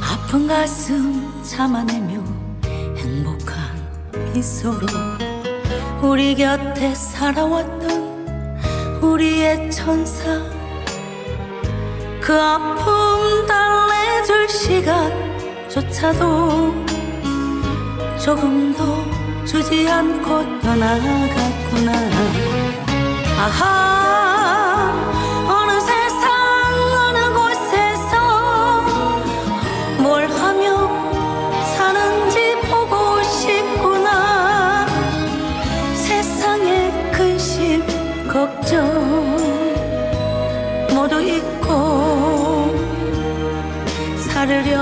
아픈 가슴 참아내며 행복한 미소로 우리 곁에 살아왔던 우리의 천사 그 아픔 달래줄 시간조차도 조금도 주지 않고 떠나갔구나. 아하 어느 세상 어느 곳에서 뭘 하며 사는지 보고 싶구나. 세상의 근심 걱정 모두 잊고 살으려.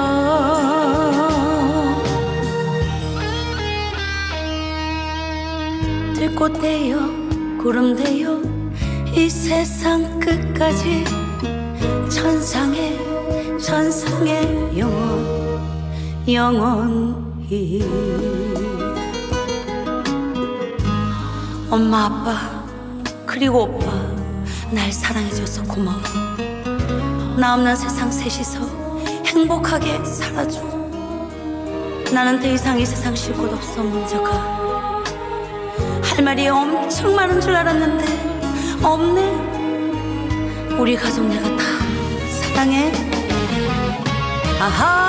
들꽃 되어 구름 되어 이 세상 끝까지 천상의 천상의 영원 영원히. 엄마 아빠 그리고 오빠 날 사랑해줘서 고마워. 나 없는 세상 셋이서 행복하게 살아줘. 나는 더 이상 이 세상 쉴 곳 없어 먼저 가. 할 말이 엄청 많은 줄 알았는데 없네. 우리 가족 내가 다 사랑해. 아하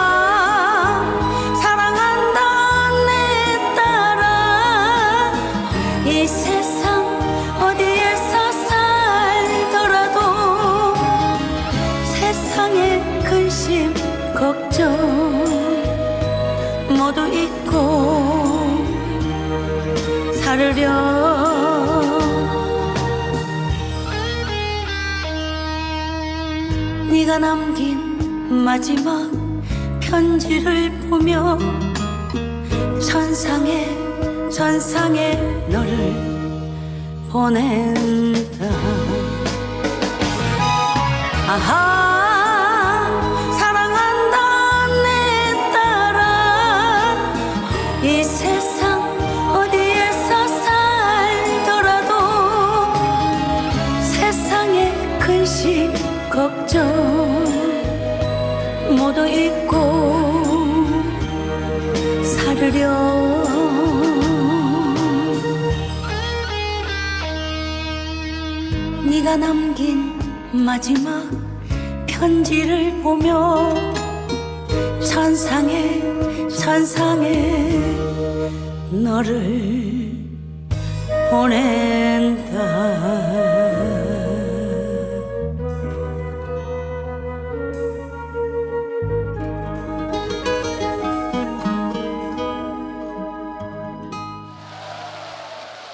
이 세상 어디에 근심 걱정 모두 잊고 살으려 네가 남긴 마지막 편지를 보며 천상에 천상에 너를 보낸다. 아하 걱정 모두 잊고 살으려 네가 남긴 마지막 편지를 보며 천상에 천상에 너를 보낸다